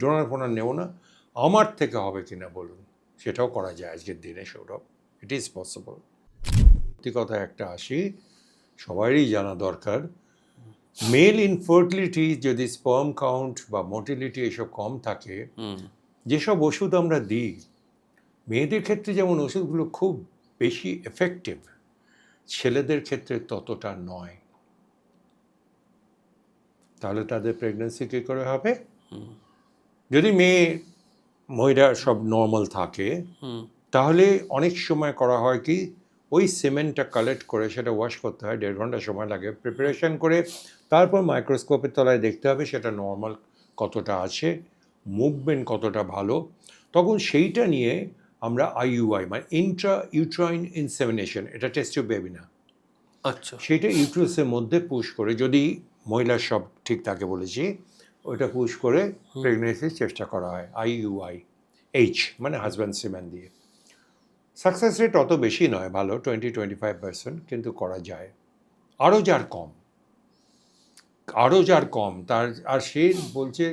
Donor ফোনার নেব না। আমার থেকে হবে কিনা বলুন সেটাও করা যায় আজকের দিনে সৌরভ। ইট ইজ পসিবল সত্যি কথা একটা আসি সবারই জানা দরকার। মেল ইনফার্টিলিটি যদি স্পার্ম কাউন্ট বা মোটিলিটি এসব কম থাকে যেসব ওষুধ আমরা দিই মেয়েদের ক্ষেত্রে যেমন ওষুধগুলো খুব বেশি এফেক্টিভ ছেলেদের ক্ষেত্রে ততটা নয়। তাহলে তাদের প্রেগনেন্সি কী করে হবে? যদি মেয়ে মহিলা সব নর্মাল থাকে তাহলে অনেক সময় করা হয় কি ওই সিমেন্টটা কালেক্ট করে সেটা ওয়াশ করতে হয় দেড় ঘণ্টা সময় লাগে প্রিপারেশন করে তারপর মাইক্রোস্কোপের তলায় দেখতে হবে সেটা নর্মাল কতটা আছে মুভমেন্ট কতটা ভালো। তখন সেইটা নিয়ে আমরা আইইউআই মানে ইন্ট্রা ইউট্রাইন ইনসেমিনেশন এটা টেস্টিও বেবি না। আচ্ছা। সেইটা ইউট্রাসের মধ্যে পুশ করে যদি মহিলার সব ঠিক থাকে বলেছি ওইটা পুশ করে প্রেগনেন্সির চেষ্টা করা হয় আই আইইউআই এইচ মানে হাজব্যান্ড সিম্যান দিয়ে। সাকসেস রেট অত বেশি নয় ভালো টোয়েন্টি টোয়েন্টি ফাইভ পার্সেন্ট কিন্তু করা যায়। আরও যার কম আরও যার কম তার আর সে বলছে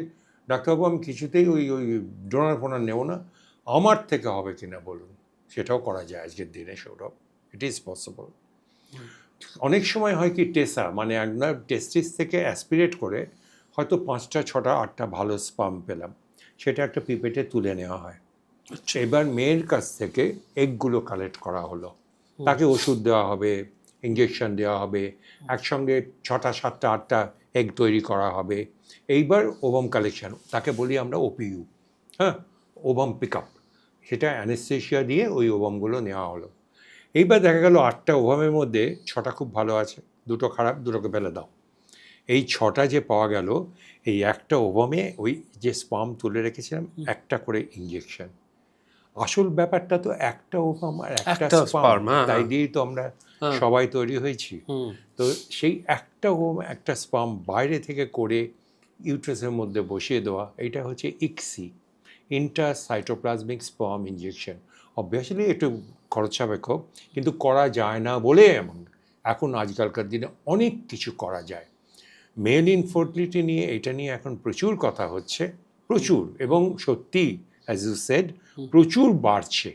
ডাক্তারবাবু আমি কিছুতেই ওই ওই ডোনার ফোনার নেব না আমার থেকে হবে কিনা বলুন? সেটাও করা যায় আজকের দিনে সৌরভ। ইট ইজ পসিবল অনেক সময় হয় কি টেসা মানে আপনার টেস্টিস থেকে অ্যাসপিরেট করে হয়তো পাঁচটা ছটা আটটা ভালো স্পাম পেলাম। সেটা একটা পিপেটে তুলে নেওয়া হয়। এবার মেয়ের কাছ থেকে এগগুলো কালেক্ট করা হলো। তাকে ওষুধ দেওয়া হবে ইঞ্জেকশন দেওয়া হবে একসঙ্গে ছটা সাতটা আটটা এগ তৈরি করা হবে। এইবার ওভাম কালেকশন তাকে বলি আমরা ওপিইউ হ্যাঁ? ওভাম পিক আপ সেটা অ্যানেস্থেশিয়া দিয়ে ওই ওভামগুলো নেওয়া হলো। এইবার দেখা গেল আটটা ওভামের মধ্যে ছটা খুব ভালো আছে দুটো খারাপ দুটোকে ফেলে দাও। এই ছটা যে পাওয়া গেল এই একটা ওভামে ওই যে স্পাম তুলে রেখেছিলাম একটা করে ইঞ্জেকশন আসল ব্যাপারটা তো একটা ওভাম আর একটা স্পাম হ্যাঁ, তাই হ্যাঁ। দিয়েই তো আমরা হ্যাঁ। সবাই তৈরি হয়েছি। তো সেই একটা ওভাম একটা স্পাম বাইরে থেকে করে ইউট্রাসের মধ্যে বসিয়ে দেওয়া এটা হচ্ছে ICSI inter cytoplasmic sperm injection obviously একটু খরচ সাপেক্ষ কিন্তু করা যায় না বলে এমন। এখন আজকালকার দিনে অনেক কিছু করা যায়। মেল ইনফার্টিলিটি নিয়ে এটা নিয়ে এখন প্রচুর কথা হচ্ছে প্রচুর এবং সত্যি অ্যাজ ইউ সেড প্রচুর বাড়ছে।